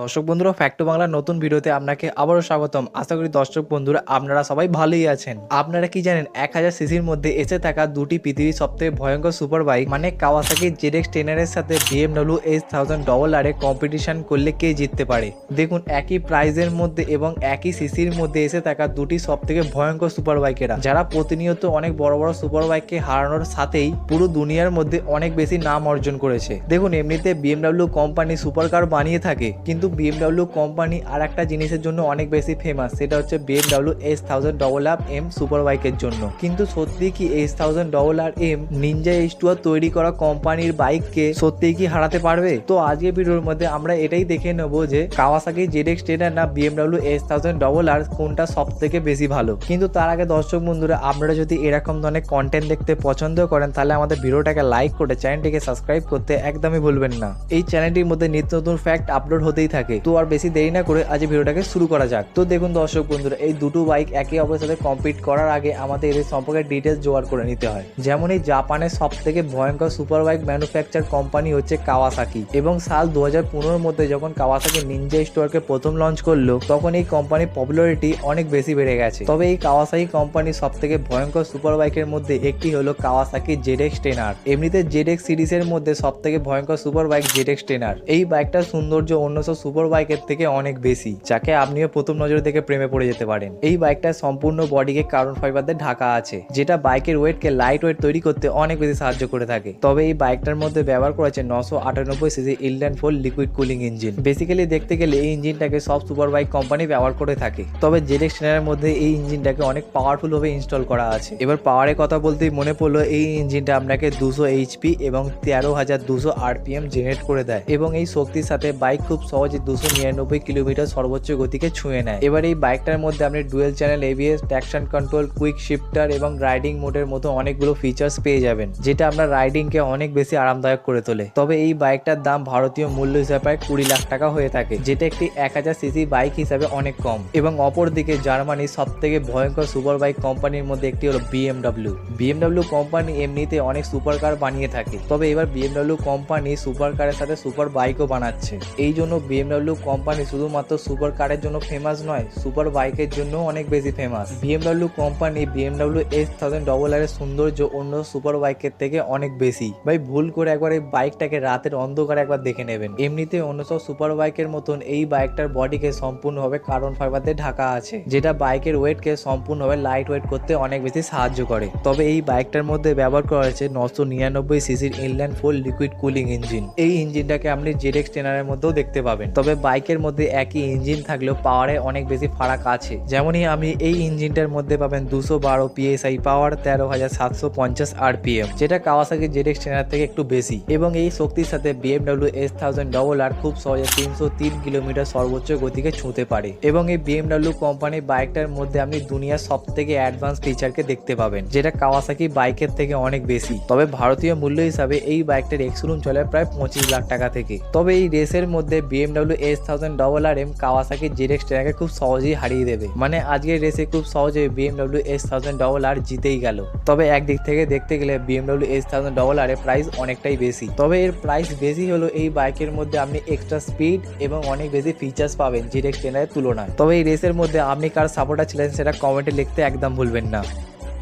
দর্শক বন্ধুরা ফ্যাক্টো বাংলার নতুন ভিডিওতে আপনাকে আবারও স্বাগতম। আশা করি দর্শক বন্ধুরা, আপনারা সবাই ভালোই আছেন। আপনারা কি জানেন, এক হাজার সিসির মধ্যে এসে থাকা দুটি পৃথিবীর সবথেকে ভয়ঙ্কর সুপার বাইক মানে কাওয়াসাকি জেডেক্স টেনারের সাথে BMW H thousand double R competition করলে কে জিততে পারে? দেখুন, একই প্রাইজের মধ্যে এবং একই সিসির মধ্যে এসে থাকা দুটি সব থেকে ভয়ঙ্কর সুপার বাইকেরা, যারা প্রতিনিয়ত অনেক বড় বড় সুপার বাইককে হারানোর সাথেই পুরো দুনিয়ার মধ্যে অনেক বেশি নাম অর্জন করেছে। দেখুন, এমনিতে বিএমডব্লিউ কোম্পানি সুপার কার বানিয়ে থাকে, কিন্তু বিএমডব্লিউ কোম্পানি আর একটা জিনিসের জন্য অনেক বেশি ফেমাস সেটা হচ্ছে BMW S thousand double up M super বাইকের জন্য। কিন্তু সত্যি কি S thousand double R M Ninja H two R তৈরি করা কোম্পানির বাইককে সত্যিই কি হারাতে পারবে? তো আজকে ভিডিওর মধ্যে আমরা এটাই দেখে নেব যে কাওয়াসাকি জেড জেডেক্স টেনার না BMW S thousand double R কোনটা সব থেকে বেশি ভালো। কিন্তু তার আগে দর্শক বন্ধুরা, আপনারা যদি এরকম ধরনের কন্টেন্ট দেখতে পছন্দ করেন, তাহলে আমাদের ভিডিওটাকে লাইক করে চ্যানেলটিকে সাবস্ক্রাইব করতে একদমই ভুলবেন না। এই চ্যানেলটির মধ্যে নিত্য নতুন ফ্যাক্ট আপলোড হতেই থাকে তো আর বেশি দেরি না করে আজ ভিডিওটাকে শুরু করা যাক। তো দেখুন দর্শক বন্ধুরা, এই দুটো বাইক একে অপরের সাথে কম্পিট করার আগে আমাদের এদের সম্পর্কে ডিটেলস জোগাড় করে নিতে হয়। যেমন এই জাপানের সব থেকে ভয়ঙ্কর সুপার বাইক ম্যানুফ্যাকচার কোম্পানি হচ্ছে কাওয়াসাকি এবং সাল দু হাজার মধ্যে যখন কাওয়াসাকি নিনজা স্টোরকে প্রথম লঞ্চ করল, তখন এই কোম্পানির পপুলারিটি অনেক বেশি বেড়ে গেছে। তবে এই কাওয়াসাকি কোম্পানির সব থেকে ভয়ঙ্কর সুপার বাইকের মধ্যে একটি হলো কাওয়াসাকি জেডেক্স টেনার এমনিতে জেডেক্স সিরিজের মধ্যে সব থেকে ভয়ঙ্কর সুপার বাইক জেডেক্স টেনার এই বাইকটার সৌন্দর্য অন্য সব সুপার বাইকের থেকে অনেক বেশি, যাকে আপনিও প্রথম নজরে দেখে প্রেমে পড়ে যেতে পারেন। এই বাইকটার সম্পূর্ণ বডিকে কার্বন ফাইবার দিয়ে ঢাকা আছে, যেটা বাইকের ওয়েটকে লাইট ওয়েট তৈরি করতে অনেক বেশি সাহায্য করে থাকে। তবে এই বাইকটার মধ্যে ব্যবহার করা হচ্ছে নশো আটানব্বই CC inline four liquid cooling engine basically দেখতে গেলে এই ইঞ্জিনটাকে সব সুপার বাইক কোম্পানি ব্যবহার করে থাকে, তবে জেডেক্স টেনারের মধ্যে এই ইঞ্জিনটাকে অনেক পাওয়ারফুল ভাবে ইনস্টল করা আছে। এবার পাওয়ারের কথা বলতেই মনে পড়ল, এই ইঞ্জিনটা আপনাকে দুশো এইচপি এবং তেরো হাজার দুশো আরপিএম জেনারেট করে দেয়, এবং এই শক্তির সাথে বাইক খুব সহজে দুশো নিরানব্বই কিলোমিটার সর্বোচ্চ গতিকে ছুঁয়ে নেয়। এবার এই বাইকটার মধ্যে আপনি dual channel ABS traction control quick shifter এবং রাইডিং মোডের মতো অনেকগুলো ফিচার্স পেয়ে যাবেন, যেটা আপনার রাইডিংকে অনেক বেশি আরামদায়ক করে তোলে। তবে এই বাইকটার দাম ভারতীয় মূল্য হিসাবে কুড়ি লাখ টাকা হয়ে থাকে, যেটা একটি এক হাজার সিসি বাইক হিসাবে অনেক কম। এবং অপরদিকে জার্মানির সব থেকে ভয়ঙ্কর সুপার বাইক কোম্পানির মধ্যে একটি হলো বিএমডব্লিউ বিএমডাব্লিউ কোম্পানি এমনিতে অনেক সুপার কার বানিয়ে থাকে, তবে এবার বিএমডব্লিউ কোম্পানি সুপার কারের সাথে সুপার বাইকও বানাচ্ছে। এই জন্য বিএমডব্লিউ কোম্পানি শুধুমাত্র সুপার কারের জন্য ফেমাস নয় সুপার বাইকের জন্য অনেক বেশি famous BMW company BMW S thousand double R এর সৌন্দর্য অন্য সুপার বাইকের থেকে অনেক বেশি। ভাই, ভুল করে একবার এই বাইকটাকে রাতের অন্ধকারে একবার দেখে নেবেন। এমনিতে অন্য সব সুপার বাইকের মতন এই বাইকটার বডিকে সম্পূর্ণভাবে কার্বন দিয়ে ঢাকা আছে। যেটা বাইকের ওয়েটকে সম্পূর্ণভাবে লাইট ওয়েট করতে অনেক বেশি সাহায্য করে। তবে এই বাইকটার মধ্যে ব্যবহার করা হয়েছে নশো নিরানব্বই সিসির inline four liquid cooling engine এই ইঞ্জিনটাকে আপনি জেডেক্স টেনারের মধ্যেও দেখতে পাবেন। তবে বাইকের মধ্যে একই ইঞ্জিন থাকলেও পাওয়ারে অনেক বেশি ফারাক আছে। যেমনই আমি এই ইঞ্জিনটার মধ্যে পাবেন দুশো বারো পিএসআই পাওয়ার, তেরো হাজার সাতশো পঞ্চাশ আরপিএম, যেটা কাওয়াসাকি জেডেক্স ট্রেনার থেকে একটু বেশি। এবং এই শক্তির সাথে BMW S thousand double R খুব সহজে তিনশো তিন কিলোমিটার সর্বোচ্চ গতিকে ছুঁতে পারে। এবং এই বিএমডব্লিউ কোম্পানির বাইকটার মধ্যে আপনি দুনিয়ার সব থেকে অ্যাডভান্স ফিচারকে দেখতে পাবেন, যেটা কাওয়াসাকি বাইকের থেকে অনেক বেশি। তবে ভারতীয় মূল্য হিসাবে এই বাইকটার এক্সরুম চলে প্রায় পঁচিশ লাখ টাকা থেকে। তবে এই রেসের মধ্যে BMW S thousand double R M Kawasaki ZX ট্রেনারকে খুব সহজেই হারিয়ে দেবে। মানে আজকের রেসে খুব সহজে BMW S thousand double R জিতেই গেল। তবে একদিক থেকে দেখতে গেলে BMW S thousand double R এর প্রাইস অনেকটাই বেশি। তবে এর প্রাইস বেশি হলো এই বাইকের মধ্যে আপনি এক্সট্রা স্পিড এবং অনেক বেশি ফিচার্স পাবেন জেডেক্স ট্রেনারের তুলনায়। তবে এই রেসের মধ্যে আপনি কার সাপোর্টার ছিলেন সেটা কমেন্টে লিখতে একদম ভুলবেন না।